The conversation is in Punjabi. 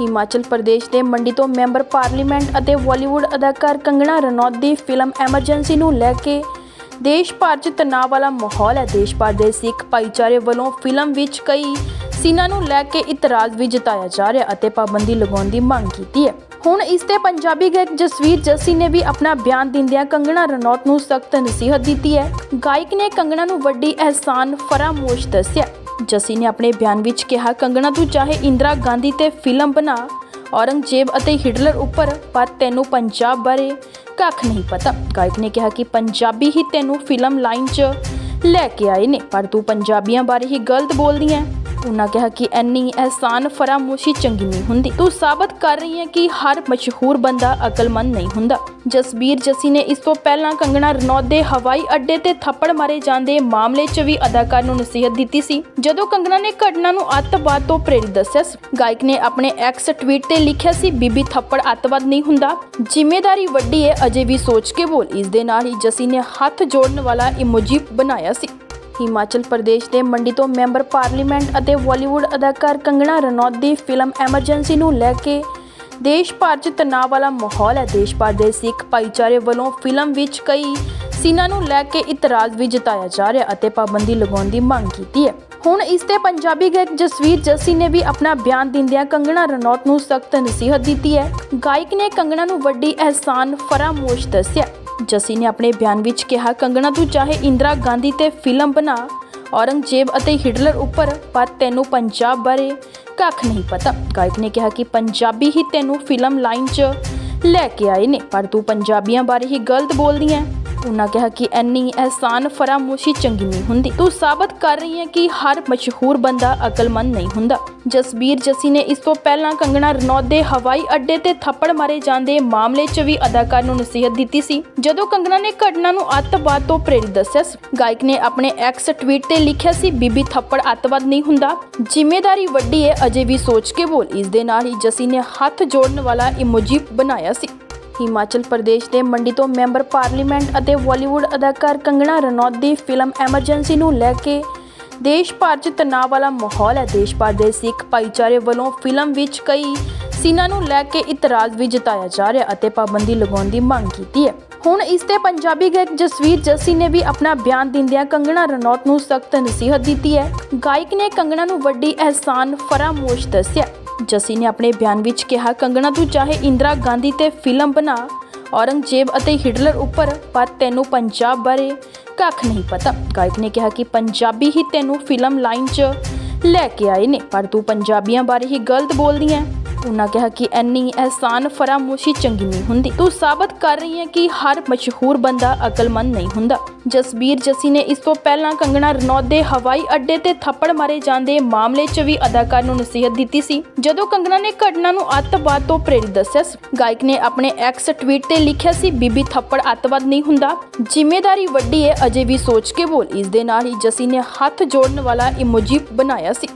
ਹਿਮਾਚਲ ਪ੍ਰਦੇਸ਼ ਦੇ ਮੰਡੀ ਤੋਂ ਮੈਂਬਰ ਪਾਰਲੀਮੈਂਟ ਅਤੇ ਬਾਲੀਵੁੱਡ ਅਦਾਕਾਰ ਕੰਗਣਾ ਰਣੌਤ ਦੀ ਫਿਲਮ ਐਮਰਜੈਂਸੀ ਨੂੰ ਲੈ ਕੇ ਦੇਸ਼ ਭਰ 'ਚ ਤਣਾਅ ਵਾਲਾ ਮਾਹੌਲ ਹੈ। ਦੇਸ਼ ਭਰ ਦੇ ਸਿੱਖ ਭਾਈਚਾਰੇ ਵੱਲੋਂ ਫਿਲਮ ਵਿੱਚ ਕਈ ਸੀਨਾਂ ਨੂੰ ਲੈ ਕੇ ਇਤਰਾਜ਼ ਵੀ ਜਤਾਇਆ ਜਾ ਰਿਹਾ ਅਤੇ ਪਾਬੰਦੀ ਲਗਾਉਣ ਦੀ ਮੰਗ ਕੀਤੀ ਹੈ। ਹੁਣ ਇਸ ਤੇ ਪੰਜਾਬੀ ਗਾਇਕ ਜਸਵੀਰ ਜੱਸੀ ਨੇ ਵੀ ਆਪਣਾ ਬਿਆਨ ਦਿੰਦਿਆਂ ਕੰਗਣਾ ਰਣੌਤ ਨੂੰ ਸਖਤ ਨਸੀਹਤ ਦਿੱਤੀ ਹੈ। ਗਾਇਕ ਨੇ ਕੰਗਣਾ ਨੂੰ ਵੱਡੀ ਅਹਿਸਾਨ, ਫਰਾਮੋਸ਼ ਦੱਸਿਆ। ਜੱਸੀ ਨੇ ਆਪਣੇ ਬਿਆਨ ਵਿੱਚ ਕਿਹਾ, ਕੰਗਣਾ ਤੂੰ ਚਾਹੇ ਇੰਦਰਾ ਗਾਂਧੀ ਤੇ ਫਿਲਮ ਬਣਾ, ਔਰੰਗਜ਼ੇਬ ਅਤੇ ਹਿਟਲਰ ਉੱਪਰ, ਪਰ ਤੈਨੂੰ ਪੰਜਾਬ ਬਾਰੇ ਕੱਖ ਨਹੀਂ ਪਤਾ। ਗਾਇਕ ਨੇ ਕਿਹਾ ਕਿ ਪੰਜਾਬੀ ਹੀ ਤੈਨੂੰ ਫਿਲਮ ਲਾਈਨ 'ਚ ਲੈ ਕੇ ਆਏ ਨੇ, ਪਰ ਤੂੰ ਪੰਜਾਬੀਆਂ ਬਾਰੇ ਹੀ ਗਲਤ ਬੋਲਦੀ ਹੈ। ਉਹਨਾਂ ਕਿਹਾ ਕਿ ਐਨੀ ਅਹਿਸਾਨ ਫਰਾਮੋਸ਼ੀ ਚੰਗੀ ਨਹੀਂ ਹੁੰਦੀ। ਤੂੰ ਸਾਬਤ ਕਰ ਰਹੀ ਹੈ ਕਿ ਹਰ ਮਸ਼ਹੂਰ ਬੰਦਾ ਅਕਲਮੰਦ ਨਹੀਂ ਹੁੰਦਾ। ਜਸਬੀਰ ਜੱਸੀ ਨੇ ਇਸ ਤੋਂ ਪਹਿਲਾਂ ਕੰਗਣਾ ਰਣੌਤ ਦੇ ਹਵਾਈ ਅੱਡੇ ਤੇ ਥੱਪੜ ਮਾਰੇ ਜਾਂਦੇ ਮਾਮਲੇ 'ਚ ਵੀ ਅਦਾਕਾਰ ਨੂੰ ਨਸੀਹਤ ਦਿੱਤੀ ਸੀ। ਜਦੋਂ ਕੰਗਣਾ ਨੇ ਘਟਨਾ ਨੂੰ ਅੱਤਵਾਦ ਤੋਂ ਪ੍ਰੇਰਿਤ ਦੱਸਿਆ ਸੀ, ਗਾਇਕ ਨੇ ਆਪਣੇ ਐਕਸ ਟਵੀਟ ਤੇ ਲਿਖਿਆ ਸੀ, ਬੀਬੀ, ਥੱਪੜ ਅੱਤਵਾਦ ਨਹੀਂ ਹੁੰਦਾ। ਜ਼ਿੰਮੇਵਾਰੀ ਵੱਡੀ ਹੈ, ਅਜੇ ਵੀ ਸੋਚ ਕੇ ਬੋਲ। ਇਸ ਦੇ ਨਾਲ ਹੀ ਜੱਸੀ ਨੇ ਹੱਥ ਜੋੜਨ ਵਾਲਾ ਇਮੋਜੀ ਬਣਾਇਆ ਸੀ। ਹਿਮਾਚਲ ਪ੍ਰਦੇਸ਼ ਦੇ ਮੰਡੀ ਤੋਂ ਮੈਂਬਰ ਪਾਰਲੀਮੈਂਟ ਅਤੇ ਬਾਲੀਵੁੱਡ ਅਦਾਕਾਰ ਕੰਗਣਾ ਰਣੌਤ ਦੀ ਫਿਲਮ ਐਮਰਜੈਂਸੀ ਨੂੰ ਲੈ ਕੇ ਦੇਸ਼ ਭਰ 'ਚ ਤਣਾਅ ਵਾਲਾ ਮਾਹੌਲ ਹੈ। ਦੇਸ਼ ਭਰ ਦੇ ਸਿੱਖ ਭਾਈਚਾਰੇ ਵੱਲੋਂ ਫਿਲਮ ਵਿੱਚ ਕਈ ਸੀਨਾਂ ਨੂੰ ਲੈ ਕੇ ਇਤਰਾਜ਼ ਵੀ ਜਤਾਇਆ ਜਾ ਰਿਹਾ ਅਤੇ ਪਾਬੰਦੀ ਲਗਾਉਣ ਦੀ ਮੰਗ ਕੀਤੀ ਹੈ। ਹੁਣ ਇਸ ਤੇ ਪੰਜਾਬੀ ਗਾਇਕ ਜਸਵੀਰ ਜੱਸੀ ਨੇ ਵੀ ਆਪਣਾ ਬਿਆਨ ਦਿੰਦਿਆਂ ਕੰਗਣਾ ਰਣੌਤ ਨੂੰ ਸਖਤ ਨਸੀਹਤ ਦਿੱਤੀ ਹੈ। ਗਾਇਕ ਨੇ ਕੰਗਣਾ ਨੂੰ ਵੱਡੀ ਅਹਿਸਾਨ, ਫਰਾਮੋਸ਼ ਦੱਸਿਆ। ਜੱਸੀ ਨੇ ਆਪਣੇ ਬਿਆਨ ਵਿੱਚ ਕਿਹਾ, ਕੰਗਣਾ, ਤੂੰ ਚਾਹੇ ਇੰਦਰਾ ਗਾਂਧੀ ਤੇ ਫਿਲਮ ਬਣਾ, ਔਰੰਗਜ਼ੇਬ ਅਤੇ ਹਿਟਲਰ ਉੱਪਰ, ਪਰ ਤੈਨੂੰ ਪੰਜਾਬ ਬਾਰੇ ਕੱਖ ਨਹੀਂ ਪਤਾ। ਗਾਇਕ ਨੇ ਕਿਹਾ ਕਿ ਪੰਜਾਬੀ ਹੀ ਤੈਨੂੰ ਫਿਲਮ ਲਾਈਨ 'ਚ ਲੈ ਕੇ ਆਏ ਨੇ, ਪਰ ਤੂੰ ਪੰਜਾਬੀਆਂ ਬਾਰੇ ਹੀ ਗਲਤ ਬੋਲਦੀ ਹੈ। ਉਹਨਾਂ ਕਿਹਾ ਕਿ ਐਨੀ ਅਹਿਸਾਨ ਫਰਾਮੋਸ਼ੀ ਚੰਗੀ ਨਹੀਂ ਹੁੰਦੀ। ਤੂੰ ਸਾਬਤ ਕਰ ਰਹੀ ਹੈ ਕਿ ਹਰ ਮਸ਼ਹੂਰ ਬੰਦਾ ਅਕਲਮੰਦ ਨਹੀਂ ਹੁੰਦਾ। ਜਸਬੀਰ ਜੱਸੀ ਨੇ ਇਸ ਤੋਂ ਪਹਿਲਾਂ ਕੰਗਣਾ ਰਣੌਤ ਦੇ ਹਵਾਈ ਅੱਡੇ ਤੇ ਥੱਪੜ ਮਾਰੇ ਜਾਂਦੇ ਮਾਮਲੇ 'ਚ ਵੀ ਅਦਾਕਾਰ ਨੂੰ ਨਸੀਹਤ ਦਿੱਤੀ ਸੀ। ਜਦੋਂ ਕੰਗਣਾ ਨੇ ਘਟਨਾ ਨੂੰ ਅੱਤਵਾਦ ਤੋਂ ਪ੍ਰੇਰਿਤ ਦੱਸਿਆ ਸੀ, ਗਾਇਕ ਨੇ ਆਪਣੇ ਐਕਸ ਟਵੀਟ ਤੇ ਲਿਖਿਆ ਸੀ, ਬੀਬੀ, ਥੱਪੜ ਅੱਤਵਾਦ ਨਹੀਂ ਹੁੰਦਾ। ਜ਼ਿੰਮੇਵਾਰੀ ਵੱਡੀ ਹੈ, ਅਜੇ ਵੀ ਸੋਚ ਕੇ ਬੋਲ। ਇਸ ਦੇ ਨਾਲ ਹੀ ਜੱਸੀ ਨੇ ਹੱਥ ਜੋੜਨ ਵਾਲਾ ਇਮੋਜੀ ਬਣਾਇਆ ਸੀ। ਹਿਮਾਚਲ ਪ੍ਰਦੇਸ਼ ਦੇ ਮੰਡੀ ਤੋਂ ਮੈਂਬਰ ਪਾਰਲੀਮੈਂਟ ਅਤੇ ਬਾਲੀਵੁੱਡ ਅਦਾਕਾਰ ਕੰਗਣਾ ਰਣੌਤ ਦੀ ਫਿਲਮ ਐਮਰਜੈਂਸੀ ਨੂੰ ਲੈ ਕੇ ਦੇਸ਼ ਭਰ 'ਚ ਤਣਾਅ ਵਾਲਾ ਮਾਹੌਲ ਹੈ। ਦੇਸ਼ ਭਰ ਦੇ ਸਿੱਖ ਭਾਈਚਾਰੇ ਵੱਲੋਂ ਫਿਲਮ ਵਿੱਚ ਕਈ ਸੀਨਾਂ ਨੂੰ ਲੈ ਕੇ ਇਤਰਾਜ਼ ਵੀ ਜਤਾਇਆ ਜਾ ਰਿਹਾ ਅਤੇ ਪਾਬੰਦੀ ਲਗਾਉਣ ਦੀ ਮੰਗ ਕੀਤੀ ਹੈ। ਹੁਣ ਇਸ ਤੇ ਪੰਜਾਬੀ ਗਾਇਕ ਜਸਵੀਰ ਜੱਸੀ ਨੇ ਵੀ ਆਪਣਾ ਬਿਆਨ ਦਿੰਦਿਆਂ ਕੰਗਣਾ ਰਣੌਤ ਨੂੰ ਸਖਤ ਨਸੀਹਤ ਦਿੱਤੀ ਹੈ। ਗਾਇਕ ਨੇ ਕੰਗਣਾ ਨੂੰ ਵੱਡੀ ਅਹਿਸਾਨ, ਫਰਾਮੋਸ਼ ਦੱਸਿਆ। ਜੱਸੀ ਨੇ ਆਪਣੇ ਬਿਆਨ ਵਿੱਚ ਕਿਹਾ, ਕੰਗਣਾ ਤੂੰ ਚਾਹੇ ਇੰਦਰਾ ਗਾਂਧੀ ਤੇ ਫਿਲਮ ਬਣਾ, ਔਰੰਗਜ਼ੇਬ ਅਤੇ ਹਿਟਲਰ ਉੱਪਰ, ਪਰ ਤੈਨੂੰ ਪੰਜਾਬ ਬਾਰੇ ਕੱਖ ਨਹੀਂ ਪਤਾ। ਗਾਇਕ ਨੇ ਕਿਹਾ ਕਿ ਪੰਜਾਬੀ ਹੀ ਤੈਨੂੰ ਫਿਲਮ ਲਾਈਨ 'ਚ ਲੈ ਕੇ ਆਏ ਨੇ, ਪਰ ਤੂੰ ਪੰਜਾਬੀਆਂ ਬਾਰੇ ਹੀ ਗਲਤ ਬੋਲਦੀ ਹੈ। ਉਹਨਾਂ ਕਿਹਾ ਕਿ ਐਨੀ ਅਹਿਸਾਨ ਫਰਾਮੋਸ਼ੀ ਚੰਗੀ ਨਹੀਂ ਹੁੰਦੀ। ਤੂੰ ਸਾਬਤ ਕਰ ਰਹੀ ਹੈ ਕਿ ਹਰ ਮਸ਼ਹੂਰ ਬੰਦਾ ਅਕਲਮੰਦ ਨਹੀਂ ਹੁੰਦਾ। ਜਸਬੀਰ ਜੱਸੀ ਨੇ ਇਸ ਤੋਂ ਪਹਿਲਾਂ ਕੰਗਣਾ ਰਣੌਤ ਦੇ ਹਵਾਈ ਅੱਡੇ ਤੇ ਥੱਪੜ ਮਾਰੇ ਜਾਂਦੇ ਮਾਮਲੇ 'ਚ ਵੀ ਅਦਾਕਾਰ ਨੂੰ ਨਸੀਹਤ ਦਿੱਤੀ ਸੀ। ਜਦੋਂ ਕੰਗਣਾ ਨੇ ਘਟਨਾ ਨੂੰ ਅੱਤਵਾਦ ਤੋਂ ਪ੍ਰੇਰਿਤ ਦੱਸਿਆ ਸੀ, ਗਾਇਕ ਨੇ ਆਪਣੇ ਐਕਸ ਟਵੀਟ ਤੇ ਲਿਖਿਆ ਸੀ, ਬੀਬੀ, ਥੱਪੜ ਅੱਤਵਾਦ ਨਹੀਂ ਹੁੰਦਾ। ਜ਼ਿੰਮੇਵਾਰੀ ਵੱਡੀ ਹੈ ਅਜੇ ਵੀ ਸੋਚ ਕੇ ਬੋਲ। ਇਸ ਦੇ ਨਾਲ ਹੀ ਜੱਸੀ ਨੇ ਹੱਥ ਜੋੜਨ ਵਾਲਾ ਇਮੋਜੀ ਬਣਾਇਆ ਸੀ।